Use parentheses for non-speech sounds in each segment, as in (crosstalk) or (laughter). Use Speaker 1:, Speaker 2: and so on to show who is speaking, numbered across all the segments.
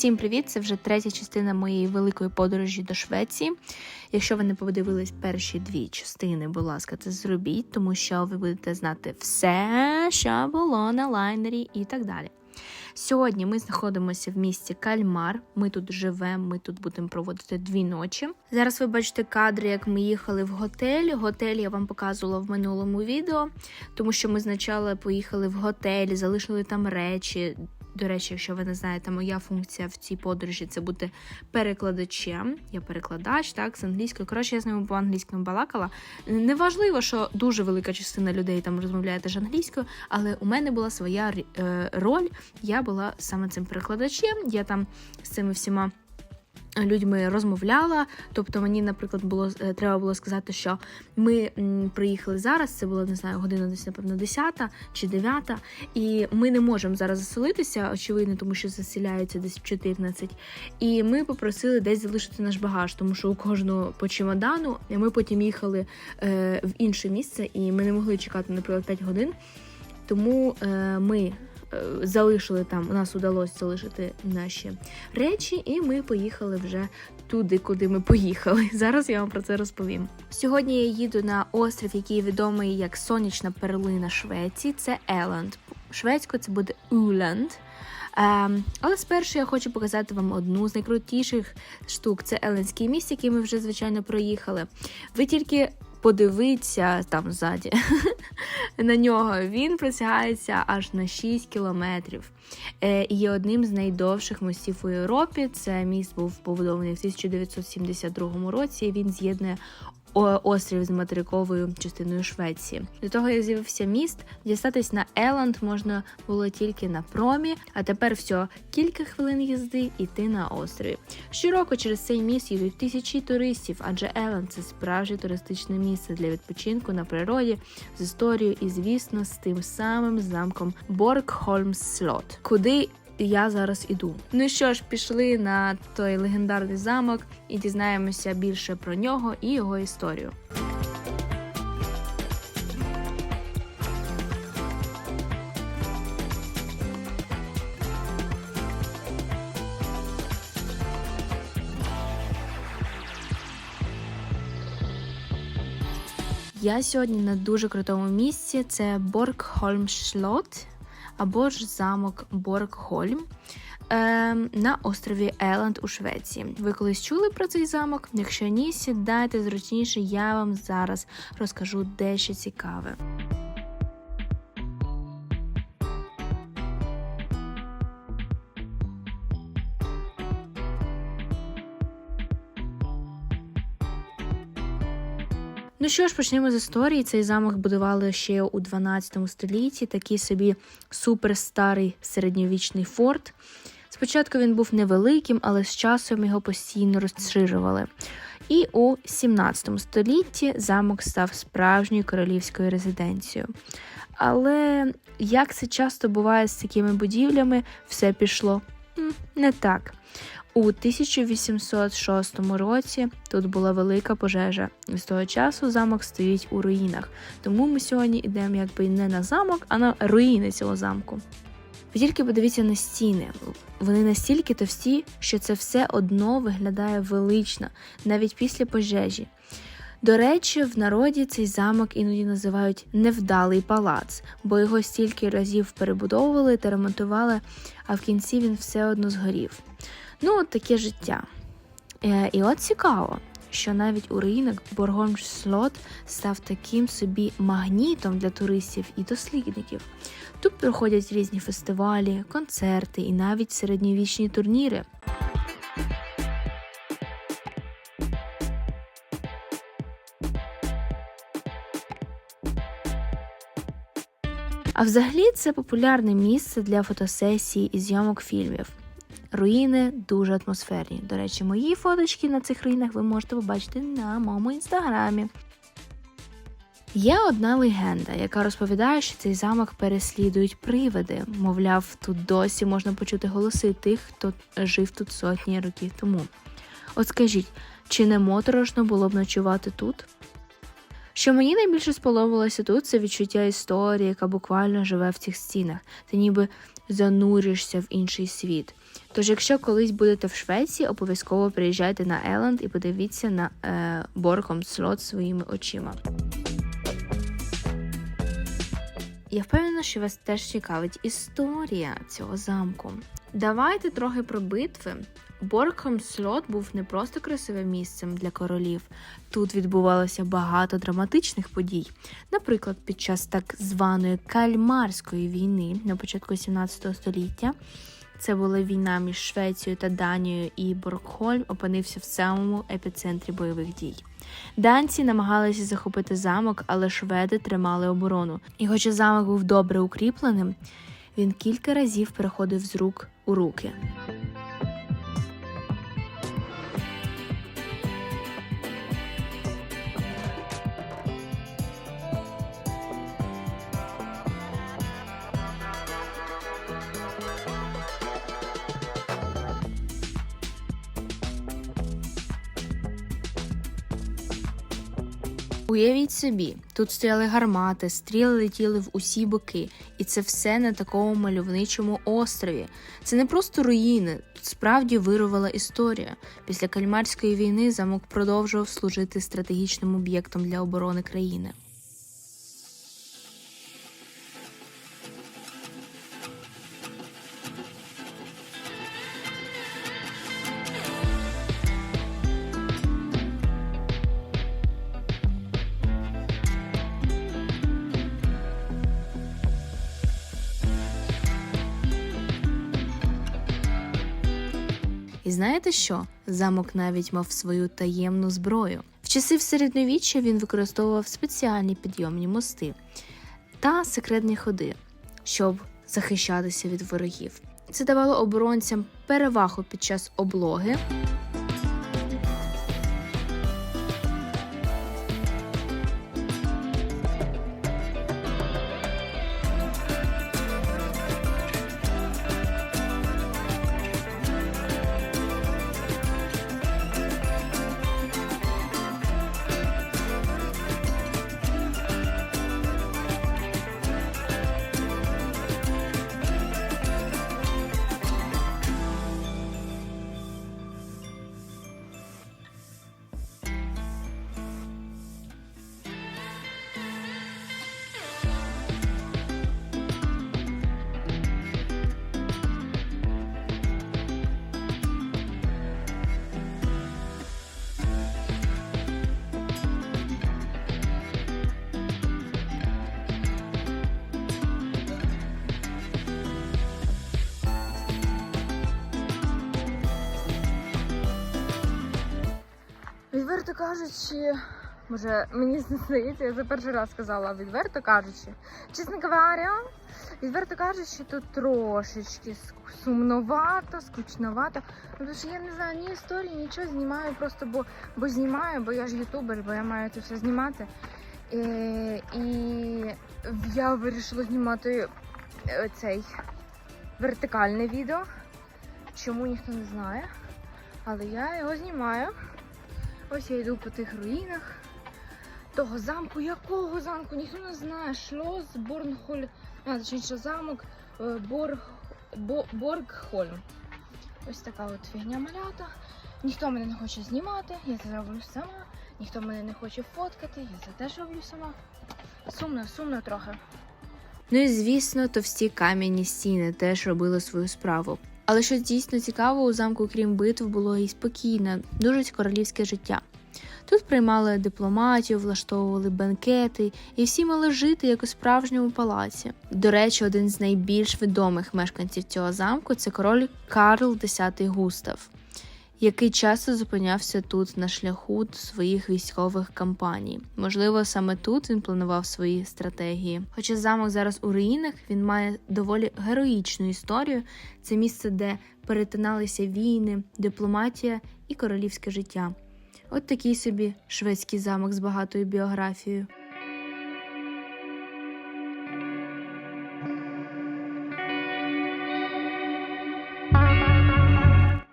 Speaker 1: Всім привіт! Це вже третя частина моєї великої подорожі до Швеції. Якщо ви не подивились перші дві частини, будь ласка, це зробіть, тому що ви будете знати все, що було на лайнері і так далі. Сьогодні ми знаходимося в місті Кальмар. Ми тут живемо, ми тут будемо проводити дві ночі. Зараз ви бачите кадри, як ми їхали в готель. Готель я вам показувала в минулому відео, тому що ми спочатку поїхали в готель, залишили там речі. До речі, якщо ви не знаєте, моя функція в цій подорожі це бути перекладачем. Я перекладач, так, з англійської. Коротше, я з ними по англійському балакала. Неважливо, що дуже велика частина людей там розмовляє теж англійською, але у мене була своя е, роль. Я була саме цим перекладачем. Я там з цими всіма. Людьми розмовляла, тобто мені, наприклад, було е, треба було сказати, що ми приїхали зараз. Це було не знаю, година десь, напевно, 10 чи 9, і ми не можемо зараз заселитися, очевидно, тому що заселяються десь в 14. І ми попросили десь залишити наш багаж, тому що у кожного по чемодану ми потім їхали е, в інше місце, і ми не могли чекати, наприклад, 5 годин. Тому е, ми залишили там, у нас вдалося залишити наші речі, і ми поїхали вже туди, куди ми поїхали. (laughs) Зараз я вам про це розповім. Сьогодні я їду на острів, який відомий як сонячна перлина Швеції. Це Еланд. Шведською це буде Уленд. Um, але спершу я хочу показати вам одну з найкрутіших штук. Це Еленський міст, який ми вже звичайно проїхали. Ви тільки подивитися там ззаді (laughs) на нього, він просягається аж на 6 кілометрів. Е, і є одним з найдовших мостів у Європі. Це міст був побудований в 1972 році. Він з'єднує острів з материковою частиною Швеції. До того як з'явився міст, дістатись на Еланд можна було тільки на промі, а тепер все кілька хвилин їзди і ти на острові. Щороку через цей міст їдуть тисячі туристів, адже Еланд це справжнє туристичне місце для відпочинку на природі з історією і, звісно, з тим самим замком Боргхольмслот, куди я зараз іду. Ну що ж, пішли на той легендарний замок і дізнаємося більше про нього і його історію. Я сьогодні на дуже крутому місці. Це Боргхольмшлот або ж замок Боргхольм е, на острові Еланд у Швеції. Ви колись чули про цей замок? Якщо ні, сідайте зручніше, я вам зараз розкажу дещо цікаве. Що ж, почнемо з історії. Цей замок будували ще у 12 столітті, такий собі суперстарий середньовічний форт. Спочатку він був невеликим, але з часом його постійно розширювали. І у 17 столітті замок став справжньою королівською резиденцією. Але як це часто буває з такими будівлями, все пішло не так. У 1806 році тут була велика пожежа, і з того часу замок стоїть у руїнах. Тому ми сьогодні йдемо якби не на замок, а на руїни цього замку. Ви тільки подивіться на стіни. Вони настільки товсті, що це все одно виглядає велично, навіть після пожежі. До речі, в народі цей замок іноді називають невдалий палац, бо його стільки разів перебудовували та ремонтували, а в кінці він все одно згорів. Ну, от таке життя. Е, і от цікаво, що навіть у ринок Боргоншлот став таким собі магнітом для туристів і дослідників. Тут проходять різні фестивалі, концерти і навіть середньовічні турніри. А взагалі це популярне місце для фотосесій і зйомок фільмів. Руїни дуже атмосферні. До речі, мої фоточки на цих руїнах ви можете побачити на моєму інстаграмі. Є одна легенда, яка розповідає, що цей замок переслідують привиди. Мовляв, тут досі можна почути голоси тих, хто жив тут сотні років тому. От скажіть, чи не моторошно було б ночувати тут? Що мені найбільше сподобалося тут, це відчуття історії, яка буквально живе в цих стінах. Ти ніби зануришся в інший світ. Тож, якщо колись будете в Швеції, обов'язково приїжджайте на Еланд і подивіться на е, Боргом слот своїми очима. Я впевнена, що вас теж цікавить історія цього замку. Давайте трохи про битви. Боргхам слот був не просто красивим місцем для королів. Тут відбувалося багато драматичних подій. Наприклад, під час так званої кальмарської війни на початку 17 століття. Це була війна між Швецією та Данією, і Боргхольм опинився в самому епіцентрі бойових дій. Данці намагалися захопити замок, але шведи тримали оборону. І хоча замок був добре укріпленим, він кілька разів переходив з рук у руки. Уявіть собі, тут стояли гармати, стріли летіли в усі боки, і це все на такому мальовничому острові. Це не просто руїни, тут справді вирувала історія. Після кальмарської війни замок продовжував служити стратегічним об'єктом для оборони країни. Знаєте що? Замок навіть мав свою таємну зброю. В часи середньовіччя він використовував спеціальні підйомні мости та секретні ходи, щоб захищатися від ворогів. Це давало оборонцям перевагу під час облоги.
Speaker 2: Відверто кажучи, може мені здається, я за перший раз сказала відверто кажучи. Чесно говоря, відверто кажучи, тут трошечки сумновато, скучновато. Ну, Тому що я не знаю ні історії, нічого знімаю, просто бо, бо знімаю, бо я ж ютубер, бо я маю це все знімати. Е, і я вирішила знімати е, цей вертикальне відео. Чому ніхто не знає. Але я його знімаю. Ось я йду по тих руїнах того замку. Якого замку? Ніхто не знає. Шлос, Борнхоль, а, точніше замок е, Борг, Бо, Боргхольм. Ось така от фігня малята. Ніхто мене не хоче знімати, я це роблю сама. Ніхто мене не хоче фоткати, я це теж роблю сама. Сумно, сумно трохи.
Speaker 1: Ну і звісно, товсті кам'яні стіни теж робили свою справу. Але що дійсно цікаво, у замку, крім битв, було і спокійне, дуже королівське життя. Тут приймали дипломатію, влаштовували бенкети, і всі мали жити як у справжньому палаці. До речі, один з найбільш відомих мешканців цього замку це король Карл X Густав, який часто зупинявся тут на шляху своїх військових кампаній. Можливо, саме тут він планував свої стратегії. Хоча замок зараз у руїнах, він має доволі героїчну історію. Це місце, де перетиналися війни, дипломатія і королівське життя. От такий собі шведський замок з багатою біографією.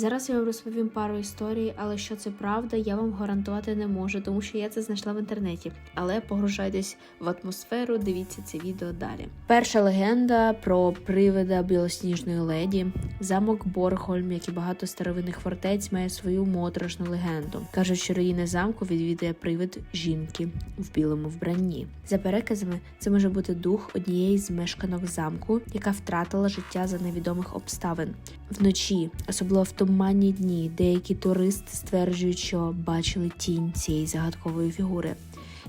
Speaker 1: Зараз я вам розповім пару історій, але що це правда, я вам гарантувати не можу, тому що я це знайшла в інтернеті. Але погружайтесь в атмосферу, дивіться це відео далі. Перша легенда про привида білосніжної леді. Замок Боргхольм, як і багато старовинних фортець, має свою моторошну легенду. Кажуть, що руїни замку відвідує привид жінки в білому вбранні. За переказами, це може бути дух однієї з мешканок замку, яка втратила життя за невідомих обставин. Вночі, особливо в туманні дні, деякі туристи стверджують, що бачили тінь цієї загадкової фігури,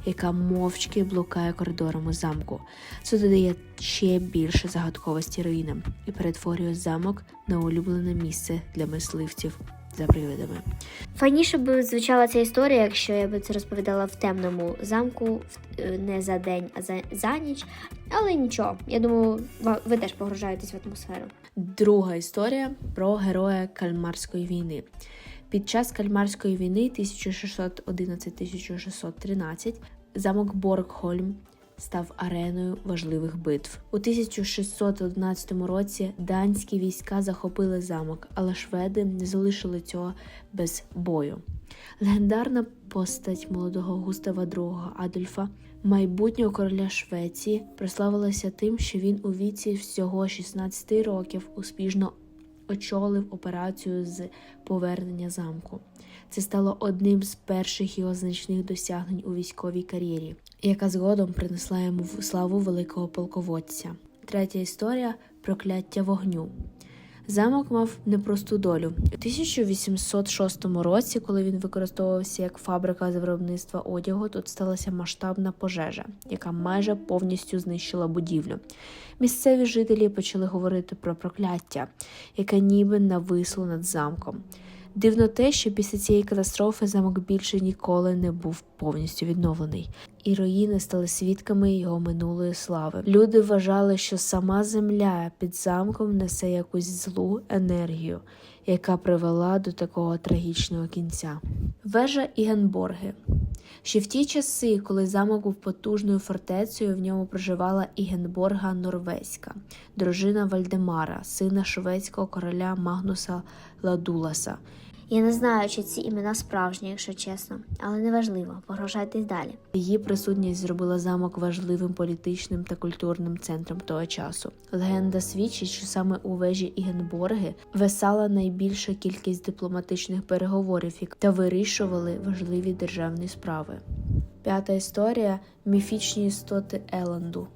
Speaker 1: яка мовчки блукає коридорами замку. Це додає ще більше загадковості руїнам і перетворює замок на улюблене місце для мисливців за привидами.
Speaker 3: Файніше б звучала ця історія, якщо я би це розповідала в темному замку, е, не за день, а за, за ніч. Але нічого, я думаю, ви теж погружаєтесь в атмосферу.
Speaker 1: Друга історія про героя Кальмарської війни. Під час Кальмарської війни 1611-1613 замок Боргхольм став ареною важливих битв. У 1611 році данські війська захопили замок, але шведи не залишили цього без бою. Легендарна постать молодого Густава II Адольфа, майбутнього короля Швеції, прославилася тим, що він у віці всього 16 років успішно очолив операцію з повернення замку. Це стало одним з перших його значних досягнень у військовій кар'єрі, яка згодом принесла йому славу великого полководця. Третя історія прокляття вогню. Замок мав непросту долю. У 1806 році, коли він використовувався як фабрика з виробництва одягу, тут сталася масштабна пожежа, яка майже повністю знищила будівлю. Місцеві жителі почали говорити про прокляття, яке ніби нависло над замком. Дивно те, що після цієї катастрофи замок більше ніколи не був повністю відновлений, і руїни стали свідками його минулої слави. Люди вважали, що сама земля під замком несе якусь злу енергію, яка привела до такого трагічного кінця. Вежа Ігенборги. Ще в ті часи, коли замок був потужною фортецею, в ньому проживала Ігенборга Норвезька, дружина Вальдемара, сина шведського короля Магнуса Ладуласа.
Speaker 3: Я не знаю, чи ці імена справжні, якщо чесно, але неважливо, погружайтесь далі.
Speaker 1: Її присутність зробила замок важливим політичним та культурним центром того часу. Легенда свідчить, що саме у вежі Ігенборги висала найбільша кількість дипломатичних переговорів та вирішували важливі державні справи. П'ята історія міфічні істоти Еланду.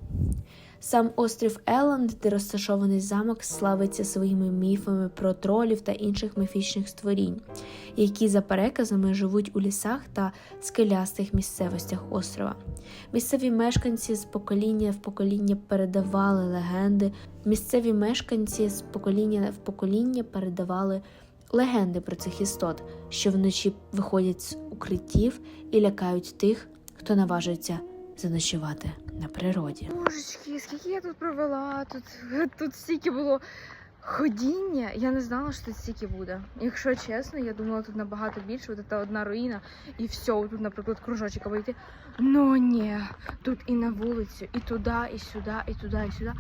Speaker 1: Сам острів Еланд, де розташований замок, славиться своїми міфами про тролів та інших міфічних створінь, які за переказами живуть у лісах та скелястих місцевостях острова. Місцеві мешканці з покоління в покоління передавали легенди. Місцеві мешканці з покоління в покоління передавали легенди про цих істот, що вночі виходять з укриттів і лякають тих, хто наважується заночувати на природі.
Speaker 2: Божечки, скільки я тут провела, тут, (laughs) тут стільки було ходіння. Я не знала, що тут стільки буде. Якщо чесно, я думала, тут набагато більше. От це одна руїна, і все, тут, наприклад, кружочок вийти. Ну ні, тут і на вулицю, і туди, і сюди, і туди, і сюди.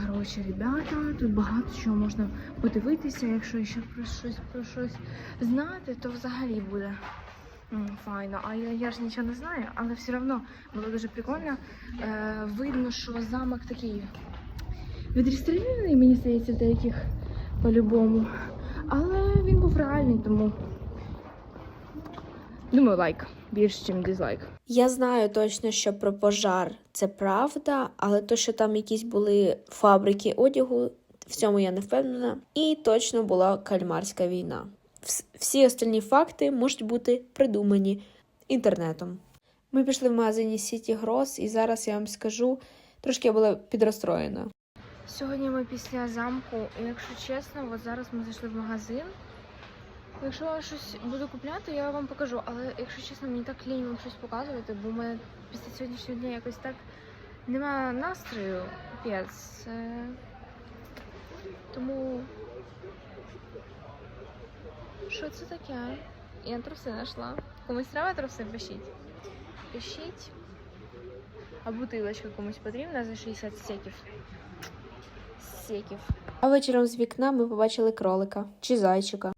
Speaker 2: Коротше, ребята, тут багато чого можна подивитися. Якщо ще про щось про щось знати, то взагалі буде. Файно, а я, я ж нічого не знаю, але все одно було дуже прикольно. Е, видно, що замок такий відреставрований, мені здається, в деяких по-любому. Але він був реальний, тому думаю, лайк більше, ніж дизлайк.
Speaker 1: Я знаю точно, що про пожар це правда, але то, що там якісь були фабрики одягу, в цьому я не впевнена. І точно була кальмарська війна. Вс- Всі остальні факти можуть бути придумані інтернетом. Ми пішли в магазині City Gross, і зараз я вам скажу, трошки я була підрозстроєна.
Speaker 2: Сьогодні ми після замку, і якщо чесно, от зараз ми зайшли в магазин. Якщо я щось буду купляти, я вам покажу. Але якщо чесно, мені так лінь вам щось показувати, бо мене після сьогоднішнього дня якось так немає настрою. Капець. Е, Тому. Що це таке? Я труси знайшла. Комусь треба труси? Пишіть. Пишіть. А бутилочка комусь потрібна за 60 секів. Секів.
Speaker 1: А вечором з вікна ми побачили кролика чи зайчика.